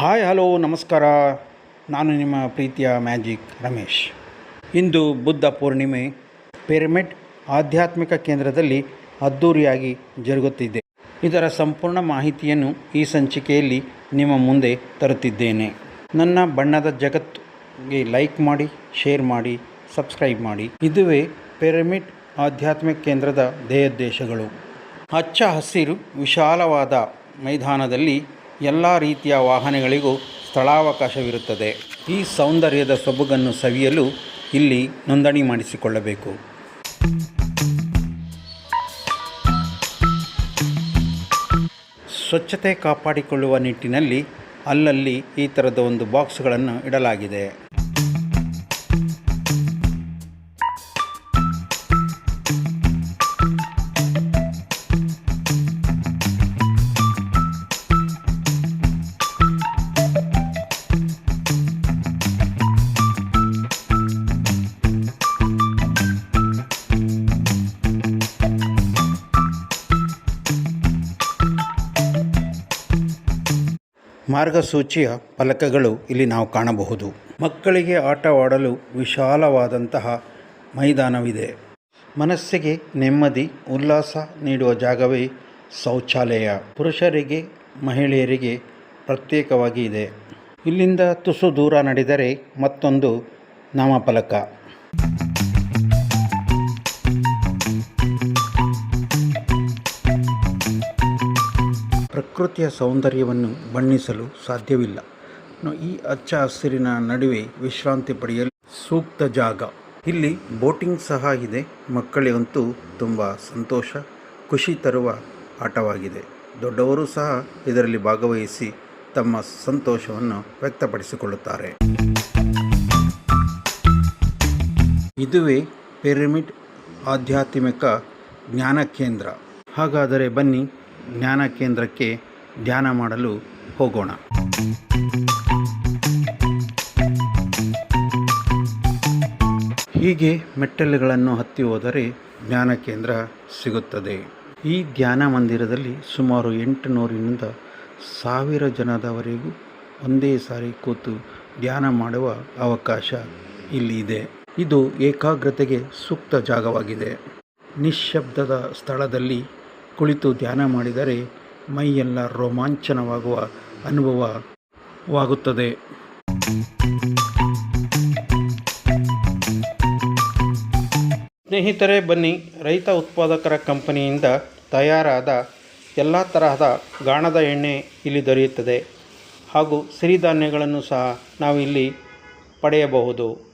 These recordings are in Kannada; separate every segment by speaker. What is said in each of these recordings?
Speaker 1: ಹಾಯ್ ಹಲೋ ನಮಸ್ಕಾರ. ನಾನು ನಿಮ್ಮ ಪ್ರೀತಿಯ ಮ್ಯಾಜಿಕ್ ರಮೇಶ್. ಇಂದು ಬುದ್ಧ ಪೂರ್ಣಿಮೆ ಪಿರಮಿಡ್ ಆಧ್ಯಾತ್ಮಿಕ ಕೇಂದ್ರದಲ್ಲಿ ಅದ್ಧೂರಿಯಾಗಿ ಜರುಗುತ್ತಿದೆ. ಇದರ ಸಂಪೂರ್ಣ ಮಾಹಿತಿಯನ್ನು ಈ ಸಂಚಿಕೆಯಲ್ಲಿ ನಿಮ್ಮ ಮುಂದೆ ತರುತ್ತಿದ್ದೇನೆ. ನನ್ನ ಬಣ್ಣದ ಜಗತ್ತಿಗೆ ಲೈಕ್ ಮಾಡಿ ಶೇರ್ ಮಾಡಿ ಸಬ್ಸ್ಕ್ರೈಬ್ ಮಾಡಿ. ಇದುವೇ ಪಿರಮಿಡ್ ಆಧ್ಯಾತ್ಮಿಕ ಕೇಂದ್ರದ ಧ್ಯೇಯೋದ್ದೇಶಗಳು ಹಚ್ಚ ಹಸಿರು ವಿಶಾಲವಾದ ಮೈದಾನದಲ್ಲಿ ಎಲ್ಲ ರೀತಿಯ ವಾಹನಗಳಿಗೂ ಸ್ಥಳಾವಕಾಶವಿರುತ್ತದೆ. ಈ ಸೌಂದರ್ಯದ ಸೊಬಗನ್ನು ಸವಿಯಲು ಇಲ್ಲಿ ನೋಂದಣಿ ಮಾಡಿಸಿಕೊಳ್ಳಬೇಕು. ಸ್ವಚ್ಛತೆ ಕಾಪಾಡಿಕೊಳ್ಳುವ ನಿಟ್ಟಿನಲ್ಲಿ ಅಲ್ಲಲ್ಲಿ ಈ ಥರದ ಒಂದು ಬಾಕ್ಸ್ಗಳನ್ನು ಇಡಲಾಗಿದೆ. ಮಾರ್ಗಸೂಚಿಯ ಫಲಕಗಳು ಇಲ್ಲಿ ನಾವು ಕಾಣಬಹುದು. ಮಕ್ಕಳಿಗೆ ಆಟವಾಡಲು ವಿಶಾಲವಾದಂತಹ ಮೈದಾನವಿದೆ. ಮನಸ್ಸಿಗೆ ನೆಮ್ಮದಿ, ಉಲ್ಲಾಸ ನೀಡುವ ಜಾಗವೇ ಶೌಚಾಲಯ. ಪುರುಷರಿಗೆ, ಮಹಿಳೆಯರಿಗೆ ಪ್ರತ್ಯೇಕವಾಗಿ ಇದೆ. ಇಲ್ಲಿಂದ ತುಸು ದೂರ ನಡೆದರೆ ಮತ್ತೊಂದು ನಾಮಫಲಕ. ಪ್ರಕೃತಿಯ ಸೌಂದರ್ಯವನ್ನು ಬಣ್ಣಿಸಲು ಸಾಧ್ಯವಿಲ್ಲ. ಈ ಹಚ್ಚ ಹಸಿರಿನ ನಡುವೆ ವಿಶ್ರಾಂತಿ ಪಡೆಯಲು ಸೂಕ್ತ ಜಾಗ. ಇಲ್ಲಿ ಬೋಟಿಂಗ್ ಸಹ ಇದೆ. ಮಕ್ಕಳಿಗಂತೂ ತುಂಬ ಸಂತೋಷ, ಖುಷಿ ತರುವ ಆಟವಾಗಿದೆ. ದೊಡ್ಡವರು ಸಹ ಇದರಲ್ಲಿ ಭಾಗವಹಿಸಿ ತಮ್ಮ ಸಂತೋಷವನ್ನು ವ್ಯಕ್ತಪಡಿಸಿಕೊಳ್ಳುತ್ತಾರೆ. ಇದುವೇ ಪಿರಮಿಡ್ ಆಧ್ಯಾತ್ಮಿಕ ಜ್ಞಾನ ಕೇಂದ್ರ. ಹಾಗಾದರೆ ಬನ್ನಿ ಜ್ಞಾನ ಕೇಂದ್ರಕ್ಕೆ ಧ್ಯಾನ ಮಾಡಲು ಹೋಗೋಣ. ಹೀಗೆ ಮೆಟ್ಟಲುಗಳನ್ನು ಹತ್ತಿ ಹೋದರೆ ಧ್ಯಾನ ಕೇಂದ್ರ ಸಿಗುತ್ತದೆ. ಈ ಧ್ಯಾನ ಮಂದಿರದಲ್ಲಿ ಸುಮಾರು ಎಂಟುನೂರಿನಿಂದ ಸಾವಿರ ಜನದವರೆಗೂ ಒಂದೇ ಸಾರಿ ಕೂತು ಧ್ಯಾನ ಮಾಡುವ ಅವಕಾಶ ಇಲ್ಲಿ ಇದೆ. ಇದು ಏಕಾಗ್ರತೆಗೆ ಸೂಕ್ತ ಜಾಗವಾಗಿದೆ. ನಿಶ್ಶಬ್ದದ ಸ್ಥಳದಲ್ಲಿ ಕುಳಿತು ಧ್ಯಾನ ಮಾಡಿದರೆ ಮೈಯೆಲ್ಲ ರೋಮಾಂಚನವಾಗುವ ಅನುಭವವಾಗುತ್ತದೆ. ಸ್ನೇಹಿತರೆ, ಬನ್ನಿ. ರೈತ ಉತ್ಪಾದಕರ ಕಂಪನಿಯಿಂದ ತಯಾರಾದ ಎಲ್ಲ ತರಹದ ಗಾಣದ ಎಣ್ಣೆ ಇಲ್ಲಿ ದೊರೆಯುತ್ತದೆ ಹಾಗೂ ಸಿರಿಧಾನ್ಯಗಳನ್ನು ಸಹ ನಾವು ಇಲ್ಲಿ ಪಡೆಯಬಹುದು.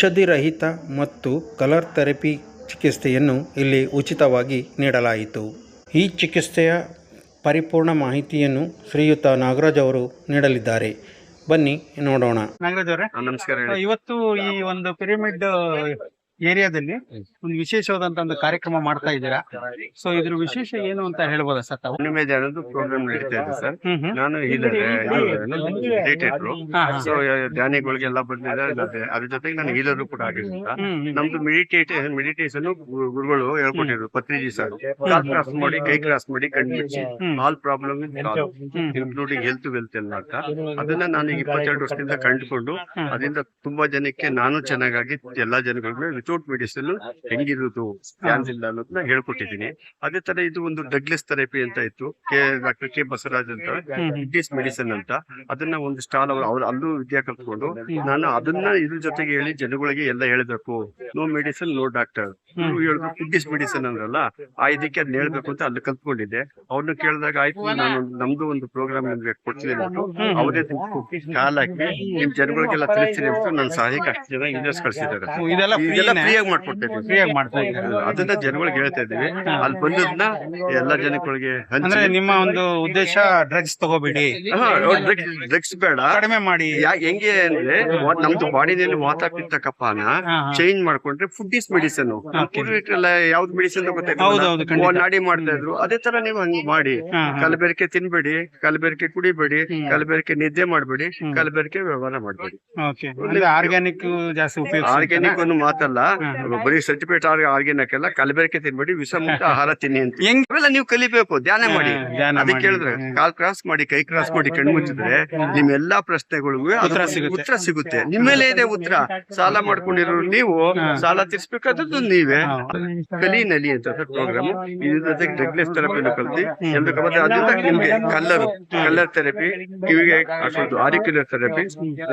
Speaker 1: ಔಷಧಿ ರಹಿತ ಮತ್ತು ಕಲರ್ ಥೆರಪಿ ಚಿಕಿತ್ಸೆಯನ್ನು ಇಲ್ಲಿ ಉಚಿತವಾಗಿ ನೀಡಲಾಯಿತು. ಈ ಚಿಕಿತ್ಸೆಯ ಪರಿಪೂರ್ಣ ಮಾಹಿತಿಯನ್ನು ಶ್ರೀಯುತ ನಾಗರಾಜ್ ಅವರು ನೀಡಲಿದ್ದಾರೆ. ಬನ್ನಿ ನೋಡೋಣ. ನಾಗರಾಜ್ ಅವರೇ
Speaker 2: ನಮಸ್ಕಾರ ಹೇಳಿ.
Speaker 1: ಇವತ್ತು ಈ ಒಂದು ಪಿರಮಿಡ್ ಏರಿಯಾದಲ್ಲಿ ಒಂದು ವಿಶೇಷವಾದಂತ ಒಂದು ಕಾರ್ಯಕ್ರಮ ಮಾಡ್ತಾ ಇದ್ದೀರಾ? ಸೊ ಇದ್ರ ವಿಶೇಷ ಏನು ಅಂತ ಹೇಳ್ಬೋದಾ ಸರ್ ತಾವು?
Speaker 2: ಹುಣ್ಣಿಮೆ ಧ್ಯಾನದ್ದು ಪ್ರೋಗ್ರಾಮ್ ನಡೀತಾ ಇದೆ ಸರ್. ನಾನು. ಸೊ ಧ್ಯಾನಿಗಳಿಗೆಲ್ಲ ಬಂದಿದ್ದಾರೆ ಅದೇ ಅದ್ರ ಜೊತೆಗೆ ನಾನು ಹೀಲರ್ ಕೂಡ ಆಗಿರ್ಲಿಲ್ಲ. ನಮ್ದು ಮೆಡಿಟೇಟ್ ಮೆಡಿಟೇಷನ್ ಗುರುಗಳು ಹೇಳ್ಕೊಂಡಿದ್ರು ಪತ್ರಿಜಿ ಸರ್. ಕಾಲ್ ಕ್ರಾಸ್ ಮಾಡಿ ಕೈ ಕ್ರಾಸ್ ಮಾಡಿ ಕಣ್ಣು ಮುಚ್ಚಿ all
Speaker 1: problem.
Speaker 2: Including health wealth ಎಲ್ಲ ಅಂತ. ಅದನ್ನ ನಾನು ಈಗ ಇಪ್ಪತ್ತೆರಡು ವರ್ಷದಿಂದ ಕಂಡುಕೊಂಡು. ಅದರಿಂದ ತುಂಬಾ ಜನಕ್ಕೆ ನಾನು ಚೆನ್ನಾಗಾಗಿ ಎಲ್ಲಾ ಜನಗಳಿಗೆ ವಿತೌಟ್ ಮೆಡಿಸಿನ್ ಹೆಂಗಿರುದು ಸ್ಕ್ಯಾನ್ಸ್ ಇಲ್ಲ ಅನ್ನೋದನ್ನ ಹೇಳ್ಕೊಟ್ಟಿದ್ದೀನಿ. ಅದೇ ತರ ಇದು ಒಂದು ಡಗ್ಲೆಸ್ ಥೆರಪಿ ಅಂತ ಇತ್ತು. ಕೆ ಡಾಕ್ಟರ್ ಕೆ ಬಸವರಾಜ್ ಅಂತ.
Speaker 1: ಹ್ಮ್.
Speaker 2: ಮೆಡಿಸನ್ ಮೆಡಿಸಿನ್ ಅಂತ. ಅದನ್ನ ಒಂದು ಸ್ಟಾಲ್ ಅವ್ರು ಅವ್ರು ಅಲ್ಲೂ ವಿದ್ಯಾ ಕಲ್ತ್ಕೊಂಡು ನಾನು ಅದನ್ನ ಇದ್ರ ಜೊತೆಗೆ ಹೇಳಿ ಜನಗಳಿಗೆ ಎಲ್ಲ ಹೇಳ್ಬೇಕು. No medicine no
Speaker 1: doctor.
Speaker 2: ಹೇಳಿದ್ರು ಫುಡ್ ಇಸ್ ಮೆಡಿಸಿನ್ ಅಂದ್ರಲ್ಲ ಆ ಇದಕ್ಕೆ ಅದನ್ನ ಹೇಳ್ಬೇಕು ಅಂತ ಅಲ್ಲಿ ಕಲ್ತ್ಕೊಂಡಿದ್ದೆ. ಅವ್ರನ್ನ ಕೇಳಿದಾಗ ಆಯ್ತು ನಾನು ನಮ್ದು ಒಂದು ಪ್ರೋಗ್ರಾಮ್ ನಿಮ್ಗೆ
Speaker 1: ಹ್ಮ್.
Speaker 2: ಅವರೇ ಕಾಲ್ ಹಾಕಿ ನಿಮ್ ಜನಗಳಿಗೆಲ್ಲ ತಿಳಿಸ್ತೀನಿ ಅಂತ ನನ್ನ ಸಹಾಯಕ್ಕೆ ಅಷ್ಟು ಜನ ಇಂಜಿನಿಯರ್ಸ್ ಕಳ್ಸಿದ್ದಾರೆ. ಫ್ರೀಯಾಗಿ ಮಾಡ್ಕೊಡ್ತಾ ಇದ್ದೀವಿ
Speaker 1: ಫ್ರೀ ಆಗಿ ಮಾಡ್ತಾ ಇದ್ದೀರಾ
Speaker 2: ಅದನ್ನ ಜನಗಳಿಗೆ ಹೇಳ್ತಾ ಇದ್ದೀವಿ ಅಲ್ಲಿ ಬಂದದ್ನ ಎಲ್ಲಾ ಜನಗಳಿಗೆ
Speaker 1: ಅಂದ್ರೆ ನಿಮ್ಮ ಒಂದು ಉದ್ದೇಶ ಡ್ರಗ್ಸ್ ತಗೋಬೇಡಿ.
Speaker 2: ಡ್ರಗ್ಸ್ ಬೇಡ.
Speaker 1: ಕಡಿಮೆ ಮಾಡಿ.
Speaker 2: ಹೆಂಗೆ ಅಂದ್ರೆ ನಮ್ದು ಬಾಡಿನಲ್ಲಿ ವಾತ ಪಿತ್ತ. ಚೇಂಜ್ ಮಾಡ್ಕೊಂಡ್ರೆ ಫುಡ್ ಇಸ್ ಮೆಡಿಸನ್ ಯಾವ್ದು ಮೆಡಿಸಿನ್. ನಾಡಿ ಮಾಡ್ತಾ ಇದ್ರು. ಅದೇ ತರ ನೀವು ಹಂಗ್ ಮಾಡಿ. ಕಲಬೆರಕೆ ತಿನ್ಬೇಡಿ ಕಲಬೆರಕೆ ಕುಡಿಬೇಡಿ. ಕಲಬೆರಕೆ ನಿದ್ದೆ ಮಾಡ್ಬೇಡಿ. ಕಲಬೆರಕೆ ವ್ಯವಹಾರ ಮಾಡ್ಬೇಡಿ.
Speaker 1: ಆರ್ಗ್ಯಾನಿಕ್ ಜಾಸ್ತಿ ಉಪಯೋಗ
Speaker 2: ಆರ್ಗ್ಯಾನಿಕ್ ಒಂದು ಮಾತಲ್ಲ. ಬರೀ ಸರ್ಟಿಫಿಕೇಟ್ ಆಗಿ ಎಲ್ಲ ಕಲಬೆರಕೆ ತಿನ್ಬೇಡಿ ವಿಷಮುಕ್ತ ಆಹಾರ ತಿನ್ನಿ ಅಂತ. ಅವೆಲ್ಲ ನೀವು ಕಲಿಬೇಕು ಧ್ಯಾನ ಮಾಡಿ. ಅದಕ್ಕೆ
Speaker 1: ಹ್ಮ್.
Speaker 2: ಕಾಲ್ ಕ್ರಾಸ್ ಮಾಡಿ ಕೈ ಕ್ರಾಸ್ ಮಾಡಿ ಕಣ್ಣು ಮುಚ್ಚಿದ್ರೆ ನಿಮ್ ಎಲ್ಲಾ ಪ್ರಶ್ನೆಗಳಿಗೂ
Speaker 1: ಉತ್ತರ ಸಿಗುತ್ತೆ.
Speaker 2: ನಿಮ್ಮೇಲೆ ಇದೆ ಉತ್ತರ. ಸಾಲ ಮಾಡ್ಕೊಂಡಿರೋ ನೀವು ಸಾಲ ತೀರ್ಸ್ಬೇಕಾದದ್ದು ನೀವೇ. ಕಲಿ ನಲಿ ಅಂತ ಪ್ರೋಗ್ರಾಮ್ ಇದ್ರ ಜೊತೆಗೆ ಡ್ರಗ್ಲೆಸ್ ಥೆರಪಿ ಕಲ್ತಿ. ಮತ್ತೆ ಅದರಿಂದ ನಿಮ್ಗೆ ಕಲ್ಲರ್ ಕಲ್ಲರ್ ಥೆರಪಿ ಕಿವಿಗೆ ಹಾಕೋದು ಆರಿಕ್ಯುಲರ್ ಥೆರಪಿ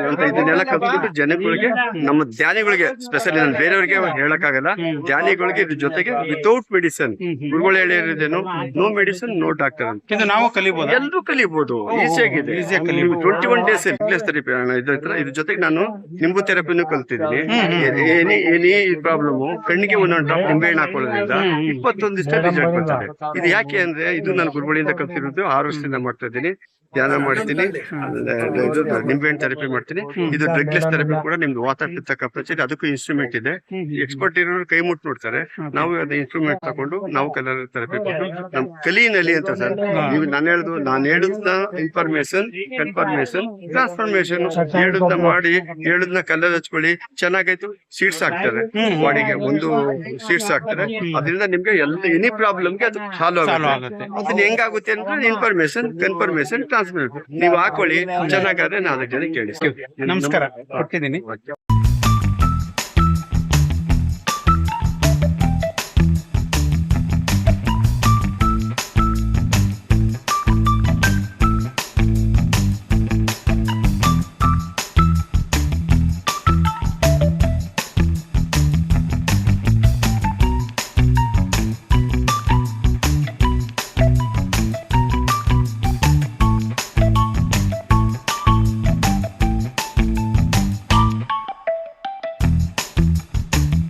Speaker 2: ಅಂತ ಇದನ್ನೆಲ್ಲ ಕಲ್ತ್ಬಿಟ್ಟು ಜನಗಳಿಗೆ ನಮ್ಮ ಧ್ಯಾನಿಗಳಿಗೆ ಸ್ಪೆಷಲಿ ನಾನು ಬೇರೆಯವ್ರಿಗೆ ಹೇಳಕ್ಕಾಗಲ್ಲ. ಧ್ಯಾನಿಗಳಿಗೆ ಇದ್ರ ಜೊತೆಗೆ ವಿತೌಟ್ ಮೆಡಿಸನ್. ಗುರುಗಳು ಹೇಳಿರೋದೇನು ನೋ ಮೆಡಿಸನ್ ನೋ ಡಾಕ್ಟರ್ ಅಂತ.
Speaker 1: ಇದು ನಾವು ಕಲಿಬಹುದು
Speaker 2: ಎಲ್ಲರೂ ಕಲಿಬಹುದು ಈಸಿಯಾಗಿದೆ. Twenty one days replace therapy ಇದ್ರ ಜೊತೆಗೆ ನಾನು ನಿಂಬು ಥೆರಪಿನೂ ಕಲ್ತಿದ್ದೀನಿ. ಏನಿ ಏನಿ ಪ್ರಾಬ್ಲಮ್ ಕಣ್ಣಿಗೆ ಒಂದೊಂದು ಡ್ರಾಪ್ ನಿಂಬೆ ಹಣ್ಣು ಹಾಕೊಳ್ಳೋದ್ರಿಂದ ಇಪ್ಪತ್ತೊಂದು ರಿಸಲ್ಟ್ ಬರ್ತದೆ. ಇದು ಯಾಕೆ ಅಂದ್ರೆ ಇದು ನಾನು ಗುರುಗಳಿಂದ ಕಲ್ತಿರೋದು ಆರು ವರ್ಷದಿಂದ ಮಾಡ್ತಾ ಇದ್ದೀನಿ. ಧ್ಯಾನ ಮಾಡ್ತೀನಿ. ನಿಂಬೆಹಣ್ಣು ಥೆರಪಿ ಮಾಡ್ತೀನಿ. ಇದು ಡ್ರಗ್ಲೆಸ್ ಥೆರಪಿ ಕೂಡ ನಿಮ್ದು ವಾತ ಪಿತ್ತ ಕಪ್ಪ ಅದಕ್ಕೂ ಇನ್ಸ್ಟ್ರೂಮೆಂಟ್ ಇದೆ. ಎಕ್ಸ್ಪರ್ಟ್ ಇರೋರು ಕೈ ಮುಟ್ಟು ನೋಡ್ತಾರೆ. ನಾವು ಅದ ಇನ್ಸ್ಟ್ರೂಮೆಂಟ್ ತಗೊಂಡು ನಾವು ಕಲರ್ ಥೆರಪಿ ಕೊಟ್ಟು ನಮ್ ಕಲಿನಲ್ಲಿ ಅಂತ ಸರ್. ನೀವು ನಾನು ಹೇಳುದು ನಾನು ಹೇಳುದ್ನ ಇನ್ಫಾರ್ಮೇಶನ್ ಕನ್ಫರ್ಮೇಶನ್ ಟ್ರಾನ್ಸ್ಫಾರ್ಮೇಶನ್ ಹೇಳುದ್ನ ಮಾಡಿ ಹೇಳುದ್ನ ಕಲರ್ ಹಚ್ಕೊಳ್ಳಿ ಚೆನ್ನಾಗಾಯ್ತು ಸೀಟ್ಸ್ ಹಾಕ್ತಾರೆ ಬಾಡಿಗೆ ಒಂದು ಸೀಟ್ಸ್ ಹಾಕ್ತಾರೆ ಅದರಿಂದ ನಿಮ್ಗೆ ಎಲ್ಲ ಎನಿ ಪ್ರಾಬ್ಲಮ್ಗೆ ಅದು ಸಾಲ್ವ್ ಆಗುತ್ತೆ. ಅದನ್ನ ಹೆಂಗಾಗುತ್ತೆ ಅಂದ್ರೆ ಇನ್ಫಾರ್ಮೇಶನ್ ಕನ್ಫರ್ಮೇಶನ್ ಟ್ರಾನ್ಸ್ಫರ್ ನೀವು ಹಾಕೊಳ್ಳಿ. ಚೆನ್ನಾಗಾದ್ರೆ ನಾಲ್ಕು ಜನ ಕೇಳಿ
Speaker 1: ನಮಸ್ಕಾರ. ಕೊಟ್ಟಿದ್ದೀನಿ.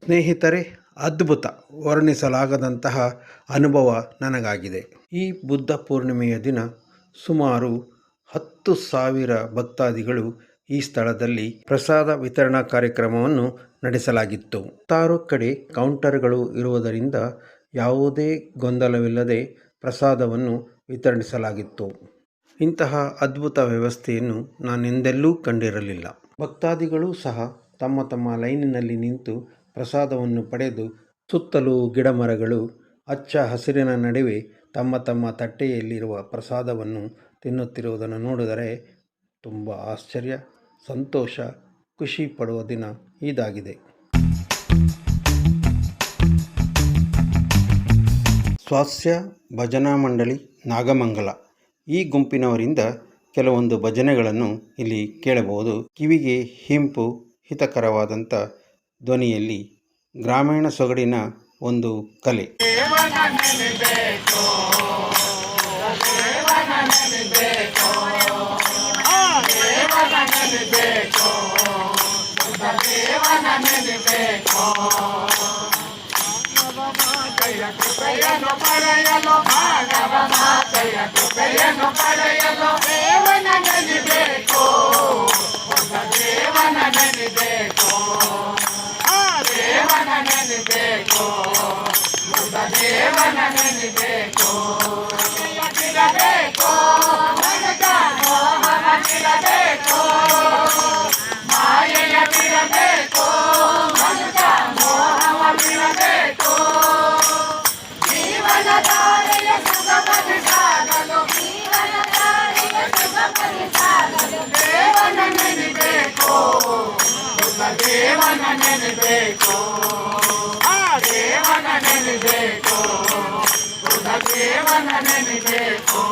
Speaker 1: ಸ್ನೇಹಿತರೆ, ಅದ್ಭುತ ವರ್ಣಿಸಲಾಗದಂತಹ ಅನುಭವ ನನಗಾಗಿದೆ. ಈ ಬುದ್ಧ ಪೂರ್ಣಿಮೆಯ ದಿನ ಸುಮಾರು ಹತ್ತು ಸಾವಿರ ಭಕ್ತಾದಿಗಳು ಈ ಸ್ಥಳದಲ್ಲಿ ಪ್ರಸಾದ ವಿತರಣಾ ಕಾರ್ಯಕ್ರಮವನ್ನು ನಡೆಸಲಾಗಿತ್ತು. ಹತ್ತಾರು ಕಡೆ ಕೌಂಟರ್ಗಳು ಇರುವುದರಿಂದ ಯಾವುದೇ ಗೊಂದಲವಿಲ್ಲದೆ ಪ್ರಸಾದವನ್ನು ವಿತರಿಸಲಾಗಿತ್ತು. ಇಂತಹ ಅದ್ಭುತ ವ್ಯವಸ್ಥೆಯನ್ನು ನಾನೆಂದೆಲ್ಲೂ ಕಂಡಿರಲಿಲ್ಲ. ಭಕ್ತಾದಿಗಳು ಸಹ ತಮ್ಮ ತಮ್ಮ ಲೈನಿನಲ್ಲಿ ನಿಂತು ಪ್ರಸಾದವನ್ನು ಪಡೆದು ಸುತ್ತಲೂ ಗಿಡಮರಗಳು ಹಚ್ಚ ಹಸಿರಿನ ನಡುವೆ ತಮ್ಮ ತಮ್ಮ ತಟ್ಟೆಯಲ್ಲಿರುವ ಪ್ರಸಾದವನ್ನು ತಿನ್ನುತ್ತಿರುವುದನ್ನು ನೋಡಿದರೆ ತುಂಬ ಆಶ್ಚರ್ಯ, ಸಂತೋಷ, ಖುಷಿ ಪಡುವ ದಿನ ಇದಾಗಿದೆ. ಸ್ವಾಸ್ಯ ಭಜನಾ ಮಂಡಳಿ, ನಾಗಮಂಗಲ. ಈ ಗುಂಪಿನವರಿಂದ ಕೆಲವೊಂದು ಭಜನೆಗಳನ್ನು ಇಲ್ಲಿ ಕೇಳಬಹುದು. ಕಿವಿಗೆ ಹಿಂಪು ಹಿತಕರವಾದಂಥ ಧ್ವನಿಯಲ್ಲಿ ಗ್ರಾಮೀಣ ಸೊಗಡಿನ ಒಂದು ಕಲೆ.
Speaker 3: ಪಡೆಯಲು ನೆನೆಬೇಕು ಆ ದೇವನ ನೆನೆಬೇಕು ಹೊಸ ದೇವನ ನೆನೆಬೇಕು